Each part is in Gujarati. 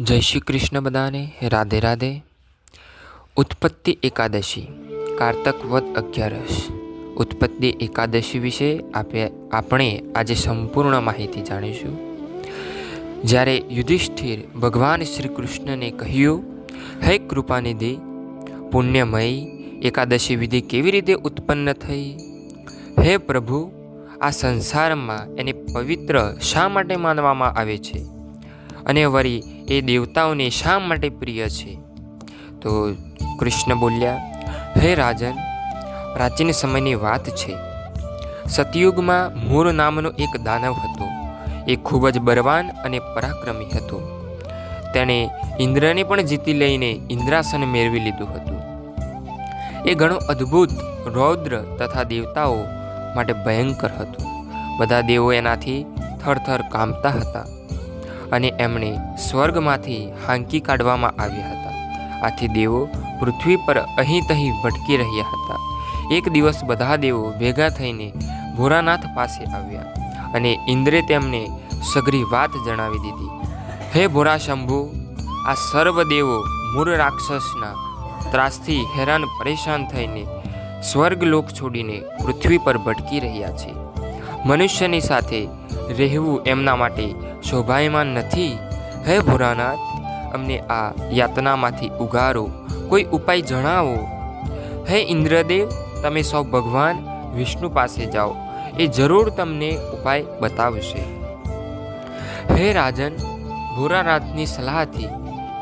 જય શ્રી કૃષ્ણ બધાને, રાધે રાધે. ઉત્પત્તિ એકાદશી, કારતક વદ અગિયારસ. ઉત્પત્તિ એકાદશી વિશે આપે આપણે આજે સંપૂર્ણ માહિતી જાણીશું. જ્યારે યુધિષ્ઠિર ભગવાન શ્રી કૃષ્ણને કહ્યું, હે કૃપાનિધિ, પુણ્યમય એકાદશી વિધિ કેવી રીતે ઉત્પન્ન થઈ? હે પ્રભુ, આ સંસારમાં એને પવિત્ર શા માટે માનવામાં આવે છે? અને વળી એ દેવતાઓને શા માટે પ્રિય છે? તો કૃષ્ણ બોલ્યા, હે રાજન, પ્રાચીન સમયની વાત છે. સતયુગમાં મૂર નામનો એક દાનવ હતો. એ ખૂબ જ બળવાન અને પરાક્રમી હતો. તેણે ઇન્દ્રને પણ જીતી લઈને ઇન્દ્રાસન મેળવી લીધું હતું. એ ઘણો અદ્ભુત, રૌદ્ર તથા દેવતાઓ માટે ભયંકર હતો. બધા દેવો એનાથી થરથર કામતા હતા. અને એમણે સ્વર્ગમાંથી હાંકી કાઢવામાં આવ્યા હતા. આથી દેવો પૃથ્વી પર અહીં તહીં ભટકી રહ્યા હતા. એક દિવસ બધા દેવો ભેગા થઈને ભોરાનાથ પાસે આવ્યા અને ઇન્દ્રે તેમને સઘરી વાત જણાવી દીધી. હે ભોરા શંભુ, આ સર્વ દેવો મૂળ રાક્ષસના ત્રાસથી હેરાન પરેશાન થઈને સ્વર્ગલોક છોડીને પૃથ્વી પર ભટકી રહ્યા છે. મનુષ્યની સાથે રહેવું એમના માટે શોભાયમાન નથી. હે ભોરાનાથ અમને આ યાતનામાંથી ઉગારો, કોઈ ઉપાય જણાવો. હે ઇન્દ્રદેવ, તમે સૌ ભગવાન વિષ્ણુ પાસે જાઓ. એ જરૂર તમને ઉપાય બતાવશે. હે રાજન ભોરાનાથની સલાહથી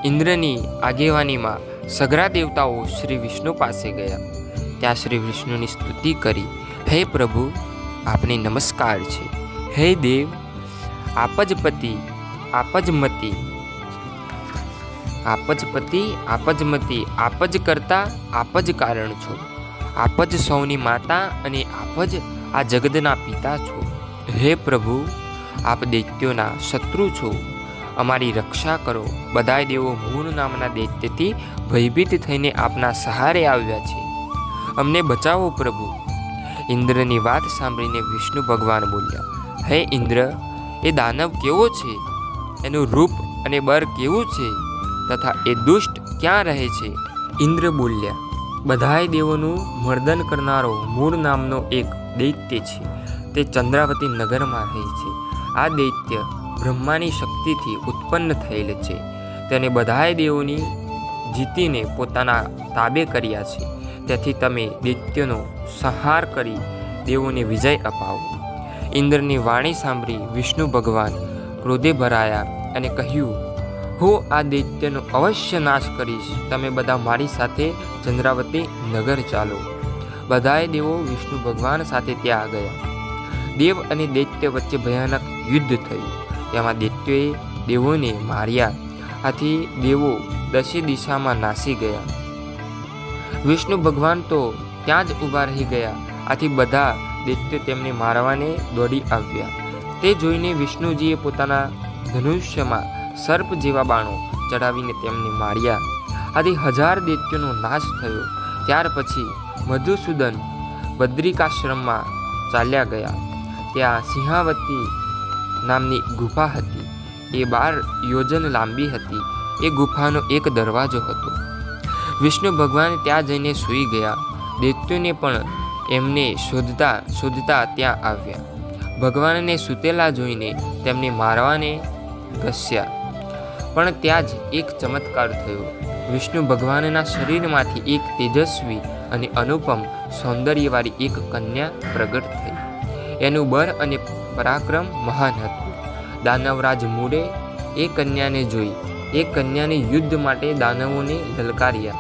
ઇન્દ્રની આગેવાનીમાં સગરા દેવતાઓ શ્રી વિષ્ણુ પાસે ગયા. ત્યાં શ્રી વિષ્ણુની સ્તુતિ કરી. હે પ્રભુ, આપને નમસ્કાર છે. હે દેવ આપજપતિ આપજમતી આપજપતિ આપજમતી આપજ કરતા આપજ કારણ છો. આપજ સૌની માતા અને આપજ આ જગતના પિતા છો. હે પ્રભુ, આપ દૈત્યોના શત્રુ છો. અમારી રક્ષા કરો. બધાય દેવો મૂળ નામના દૈત્યથી ભયભીત થઈને આપના સહારે આવ્યા છે. અમને બચાવો પ્રભુ. ઇન્દ્રની વાત સાંભળીને વિષ્ણુ ભગવાન બોલ્યા, હે ઇન્દ્ર એ દાનવ કેવો છે? એનું રૂપ અને બર કેવું છે? તથા એ દુષ્ટ ક્યાં રહે છે? ઇન્દ્ર બોલ્યા, બધાય દેવોનું મર્દન કરનારો મૂળ નામનો એક દૈત્ય છે. તે ચંદ્રાવતી નગરમાં રહે છે. આ દૈત્ય બ્રહ્માની શક્તિથી ઉત્પન્ન થયેલ છે. તેને બધાય દેવોની જીતીને પોતાના તાબે કર્યા છે. તેથી તમે દૈત્યનો સંહાર કરી દેવોને વિજય અપાવો. ઇન્દ્રની વાણી સાંભળી વિષ્ણુ ભગવાન ક્રોધે ભરાયા અને કહ્યું, હું આ દૈત્યનો અવશ્ય નાશ કરીશ. તમે બધા મારી સાથે ચંદ્રાવતી નગર ચાલો. બધાએ દેવો વિષ્ણુ ભગવાન સાથે ત્યાં ગયા. દેવ અને દૈત્ય વચ્ચે ભયાનક યુદ્ધ થયું. તેમાં દૈત્યોએ દેવોને માર્યા. આથી દેવો દશે દિશામાં નાસી ગયા. વિષ્ણુ ભગવાન તો ત્યાં જ ઊભા રહી ગયા. આથી બધા દૈત્યો તેમને મારવાને દોડી આવ્યા. તે જોઈને વિષ્ણુજીએ પોતાના ધનુષ્યમાં સર્પ જેવા બાણો ચડાવીને તેમને માર્યા. આથી હજાર દૈત્યોનો નાશ થયો. ત્યાર પછી મધુસૂદન બદ્રિકાશ્રમમાં ચાલ્યા ગયા. ત્યાં સિંહાવતી નામની ગુફા હતી. એ બાર યોજન લાંબી હતી. એ ગુફાનો એક દરવાજો હતો. વિષ્ણુ ભગવાન ત્યાં જઈને સૂઈ ગયા. દૈત્યોને પણ એમને શોધતા શોધતા ત્યાં આવ્યા. ભગવાનને સૂતેલા જોઈને તેમને મારવાને ઘસ્યા. પણ ત્યાં જ એક ચમત્કાર થયો. વિષ્ણુ ભગવાનના શરીરમાંથી એક તેજસ્વી અને અનુપમ સૌંદર્યવાળી એક કન્યા પ્રગટ થઈ. એનું બળ અને પરાક્રમ મહાન હતું. દાનવરાજ મૂળે એ કન્યાને જોઈ. એ કન્યાને યુદ્ધ માટે દાનવોને લલકાર્યા.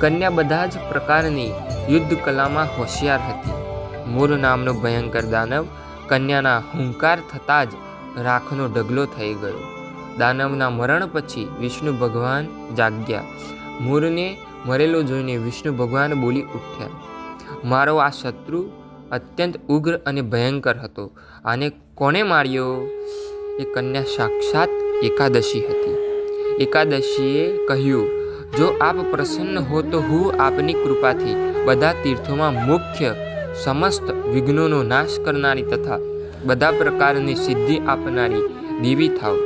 કન્યા બધા જ પ્રકારની યુદ્ધ કલામાં હોશિયાર હતી. મૂળ નામનો ભયંકર દાનવ કન્યાના હુંકાર થતાં જ રાખનો ઢગલો થઈ ગયો. દાનવના મરણ પછી વિષ્ણુ ભગવાન જાગ્યા. મૂળને મરેલો જોઈને વિષ્ણુ ભગવાન બોલી ઉઠ્યા, મારો આ શત્રુ અત્યંત ઉગ્ર અને ભયંકર હતો. આને કોણે માર્યો? એ કન્યા સાક્ષાત એકાદશી હતી. એકાદશીએ કહ્યું જો આપ પ્રસન્ન હો તો હું આપની કૃપાથી બધા તીર્થોમાં મુખ્ય સમસ્ત વિઘ્નોનો નાશ કરનારી તથા બધા પ્રકારની સિદ્ધિ આપનારી દેવી થાવ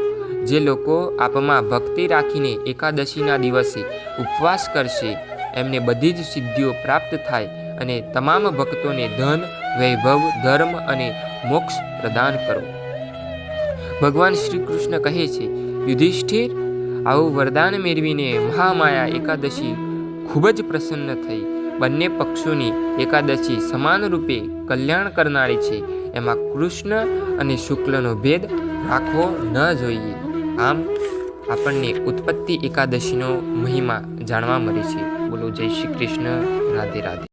જે લોકો આપમાં ભક્તિ રાખીને એકાદશીના દિવસે ઉપવાસ કરશે, એમને બધી જ સિદ્ધિઓ પ્રાપ્ત થાય અને તમામ ભક્તોને ધન, વૈભવ, ધર્મ અને મોક્ષ પ્રદાન કરો. ભગવાન શ્રી કૃષ્ણ કહે છે, યુધિષ્ઠિર આવું વરદાન મેળવીને મહામાયા એકાદશી ખૂબ જ પ્રસન્ન થઈ. બંને પક્ષોની એકાદશી સમાન રૂપે કલ્યાણ કરનારી છે. એમાં કૃષ્ણ અને શુક્લનો ભેદ રાખવો ન જોઈએ. આમ આપણને ઉત્પત્તિ એકાદશીનો મહિમા જાણવા મળે છે. બોલો જય શ્રી કૃષ્ણ. રાધે રાધે.